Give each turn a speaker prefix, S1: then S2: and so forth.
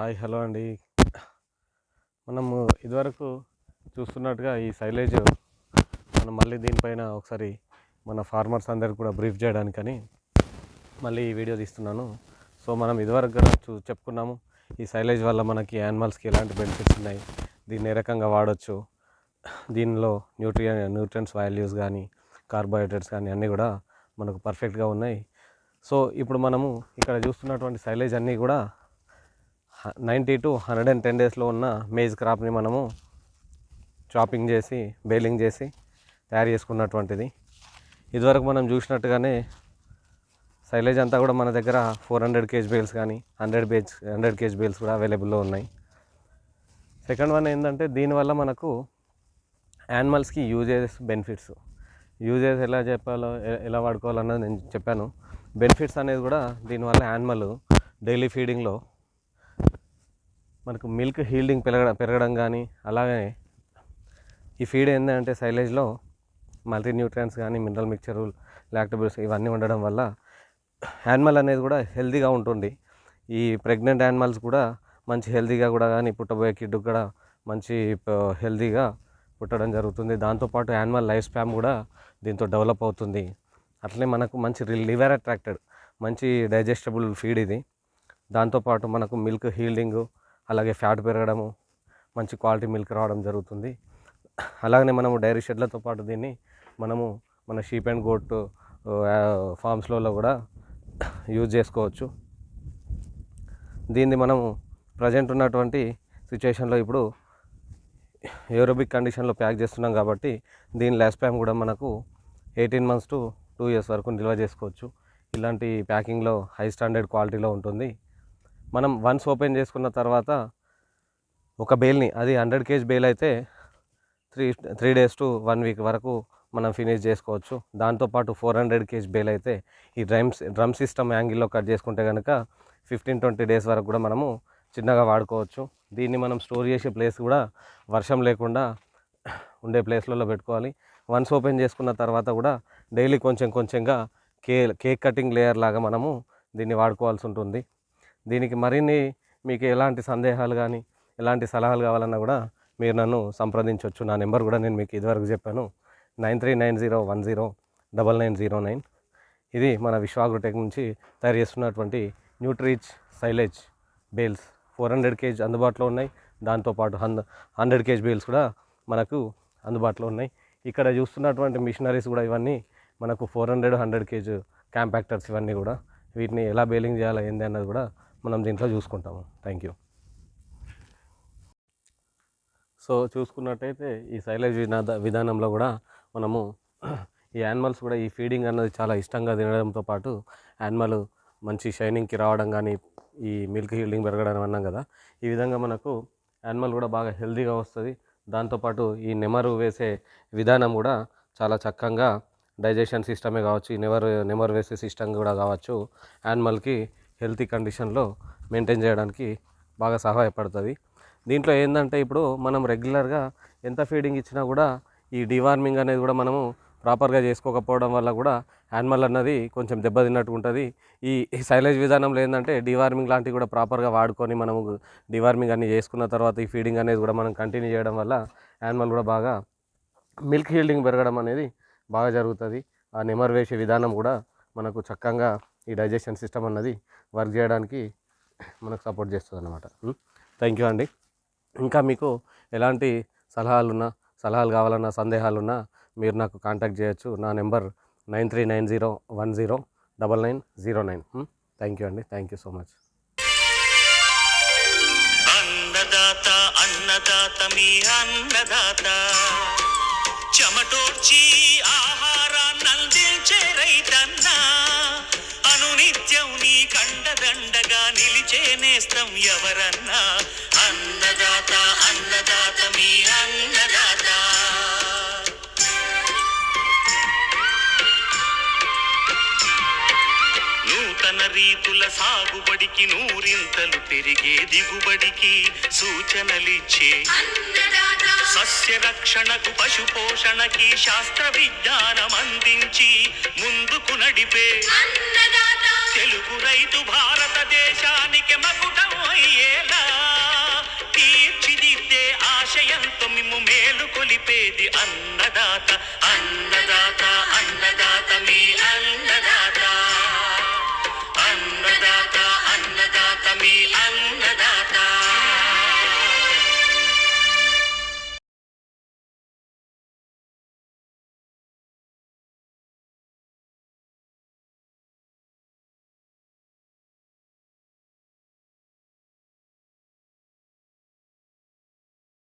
S1: Hi hello అండి. మనము ఇదివరకు చూస్తున్నట్టుగా ఈ సైలేజ్ మనం మళ్ళీ దీనిపైన ఒకసారి మన ఫార్మర్స్ అందరికి కూడా బ్రీఫ్ చేయడానికని మళ్ళీ ఈ వీడియో తీస్తున్నాను. సో మనం ఇదివరకు కూడా చూ చెప్పుకున్నాము ఈ సైలేజ్ వల్ల మనకి యానిమల్స్కి ఎలాంటి బెనిఫిట్స్ ఉన్నాయి దీన్ని ఏ రకంగా వాడచ్చు దీనిలో న్యూట్రియన్ న్యూట్రియన్స్ వాల్యూస్ కానీ కార్బోహైడ్రేట్స్ కానీ అన్నీ కూడా మనకు పర్ఫెక్ట్గా ఉన్నాయి. సో ఇప్పుడు మనము ఇక్కడ చూస్తున్నటువంటి సైలేజ్ అన్నీ కూడా ninety to hundred and ten డేస్లో ఉన్న మేజ్ క్రాప్ని మనము చాపింగ్ చేసి బేలింగ్ చేసి తయారు చేసుకున్నటువంటిది. ఇదివరకు మనం చూసినట్టుగానే సైలేజ్ అంతా కూడా మన దగ్గర ఫోర్ హండ్రెడ్ కేజీ బేల్స్ కానీ hundred beige hundred KG bales కూడా అవైలబుల్లో ఉన్నాయి. సెకండ్ వన్ ఏంటంటే దీనివల్ల మనకు యానిమల్స్కి యూజెస్ బెనిఫిట్స్. యూజెస్ ఎలా చెప్పాలో ఎలా వాడుకోవాలన్నది నేను చెప్పాను. బెనిఫిట్స్ అనేది కూడా దీనివల్ల యానిమల్ డైలీ ఫీడింగ్లో మనకు మిల్క్ హీల్డింగ్ పెరగడం పెరగడం కానీ అలాగే ఈ ఫీడ్ ఏంటంటే సైలేజ్లో మల్టీ న్యూట్రియన్స్ కానీ మినరల్ మిక్చరు లాక్టబుల్స్ ఇవన్నీ ఉండడం వల్ల యానిమల్ అనేది కూడా హెల్తీగా ఉంటుంది. ఈ ప్రెగ్నెంట్ యానిమల్స్ కూడా మంచి హెల్తీగా కూడా కానీ పుట్టబోయే కిడ్ కూడా మంచి హెల్తీగా పుట్టడం జరుగుతుంది. దాంతోపాటు యానిమల్ లైఫ్ స్పామ్ కూడా దీంతో డెవలప్ అవుతుంది. అట్లనే మనకు మంచి లివర్ అట్రాక్టెడ్ మంచి డైజెస్టబుల్ ఫీడ్ ఇది. దాంతోపాటు మనకు మిల్క్ హీల్డింగ్ అలాగే ఫ్యాట్ పెరగడము మంచి క్వాలిటీ మిల్క్ రావడం జరుగుతుంది. అలాగనే మనము డైరీ షెడ్లతో పాటు దీన్ని మనము మన షీప్ అండ్ గోట్ ఫామ్స్లలో కూడా యూజ్ చేసుకోవచ్చు. దీన్ని మనము ప్రజెంట్ ఉన్నటువంటి సిచ్యుయేషన్లో ఇప్పుడు ఏరోబిక్ కండిషన్లో ప్యాక్ చేస్తున్నాం కాబట్టి దీని లెస్ ప్యామ్ కూడా మనకు eighteen months to two years వరకు నిల్వ చేసుకోవచ్చు. ఇలాంటి ప్యాకింగ్లో హై స్టాండర్డ్ క్వాలిటీలో ఉంటుంది. మనం వన్స్ ఓపెన్ చేసుకున్న తర్వాత ఒక బేల్ని అది హండ్రెడ్ కేజీ బేల్ అయితే three three days to one week వరకు మనం ఫినిష్ చేసుకోవచ్చు. దాంతోపాటు ఫోర్ హండ్రెడ్ కేజీ బేల్ అయితే ఈ డ్రమ్స్ డ్రమ్ సిస్టమ్ యాంగిల్లో కట్ చేసుకుంటే కనుక ఫిఫ్టీన్ ట్వంటీ డేస్ వరకు కూడా మనము చిన్నగా వాడుకోవచ్చు. దీన్ని మనం స్టోర్ చేసే ప్లేస్ కూడా వర్షం లేకుండా ఉండే ప్లేస్లలో పెట్టుకోవాలి. వన్స్ ఓపెన్ చేసుకున్న తర్వాత కూడా డైలీ కొంచెం కొంచెంగా కే కేక్ కటింగ్ లేయర్ లాగా మనము దీన్ని వాడుకోవాల్సి ఉంటుంది. దీనికి మరిన్ని మీకు ఎలాంటి సందేహాలు కానీ ఎలాంటి సలహాలు కావాలన్నా కూడా మీరు నన్ను సంప్రదించవచ్చు నా నెంబర్ కూడా నేను మీకు ఇదివరకు చెప్పాను. Nine three nine zero one zero double nine zero nine. ఇది మన విశ్వాగ్రోటెక్ నుంచి తయారు చేస్తున్నటువంటి న్యూట్రీచ్ silage bales. Four hundred KG అందుబాటులో ఉన్నాయి. దాంతోపాటు హండ్ హండ్రెడ్ కేజీ బేల్స్ కూడా మనకు అందుబాటులో ఉన్నాయి. ఇక్కడ చూస్తున్నటువంటి మిషనరీస్ కూడా ఇవన్నీ మనకు four hundred hundred KG compactors ఇవన్నీ కూడా వీటిని ఎలా బేలింగ్ చేయాలో ఏంది అన్నది కూడా మనం దీంట్లో చూసుకుంటాము. థ్యాంక్ యూ సో చూసుకున్నట్టయితే ఈ సైలేజ్ వినాద విధానంలో కూడా మనము ఈ యానిమల్స్ కూడా ఈ ఫీడింగ్ అన్నది చాలా ఇష్టంగా తినడంతో పాటు యానిమల్ మంచి షైనింగ్కి రావడం కానీ ఈ మిల్క్ హీల్డింగ్ పెరగడం అన్నాం కదా ఈ విధంగా మనకు యానిమల్ కూడా బాగా హెల్తీగా వస్తుంది. దాంతోపాటు ఈ నెమరు వేసే విధానం కూడా చాలా చక్కగా డైజెషన్ సిస్టమే కావచ్చు ఈ నెమరు నెమరు వేసే సిస్టమ్ కూడా కావచ్చు యానిమల్కి హెల్తీ కండిషన్లో మెయింటైన్ చేయడానికి బాగా సహాయపడుతుంది. దీంట్లో ఏంటంటే ఇప్పుడు మనం రెగ్యులర్గా ఎంత ఫీడింగ్ ఇచ్చినా కూడా ఈ డివార్మింగ్ అనేది కూడా మనము ప్రాపర్గా చేసుకోకపోవడం వల్ల కూడా యానిమల్ అన్నది కొంచెం దెబ్బతిన్నట్టు ఉంటుంది. ఈ సైలేజ్ విధానంలో ఏంటంటే డివార్మింగ్ లాంటివి కూడా ప్రాపర్గా వాడుకొని మనము డివార్మింగ్ అన్ని చేసుకున్న తర్వాత ఈ ఫీడింగ్ అనేది కూడా మనం కంటిన్యూ చేయడం వల్ల యానిమల్ కూడా బాగా మిల్క్ హీల్డింగ్ పెరగడం అనేది బాగా జరుగుతుంది. ఆ నెమర్ వేసే విధానం కూడా మనకు చక్కగా ఈ డైజెషన్ సిస్టమ్ అన్నది వర్క్ చేయడానికి మనకు సపోర్ట్ చేస్తుంది అనమాట థ్యాంక్ యూ అండి. ఇంకా మీకు ఎలాంటి సలహాలున్నా సలహాలు కావాలన్నా సందేహాలున్నా మీరు నాకు కాంటాక్ట్ చేయొచ్చు. నా number nine three nine zero one zero double nine zero nine. Thank you అండి. థ్యాంక్ యూ సో మచ్
S2: అన్నదాత అన్నదాత మీ అన్నదాత. చెమటోడ్చి నిలిచే నేస్తం ఎవరన్నా? అన్నదాత అన్నదాత మీ అన్నదాత. నూతన రీతుల సాగుబడికి నూరింతలు పెరిగే దిగుబడికి సూచనలిచ్చే సస్య రక్షణకు పశు పోషణకి శాస్త్ర విజ్ఞానం అందించి ముందుకు నడిపే తెలుగు రైతు భారతదేశానికి మకుటం అయ్యేలా. తీర్చిదిద్దే ఆశయంతో మేము మేలు కొలిపేది అన్నదాత. అన్నదాత అన్నదాత మీ అన్నదాత.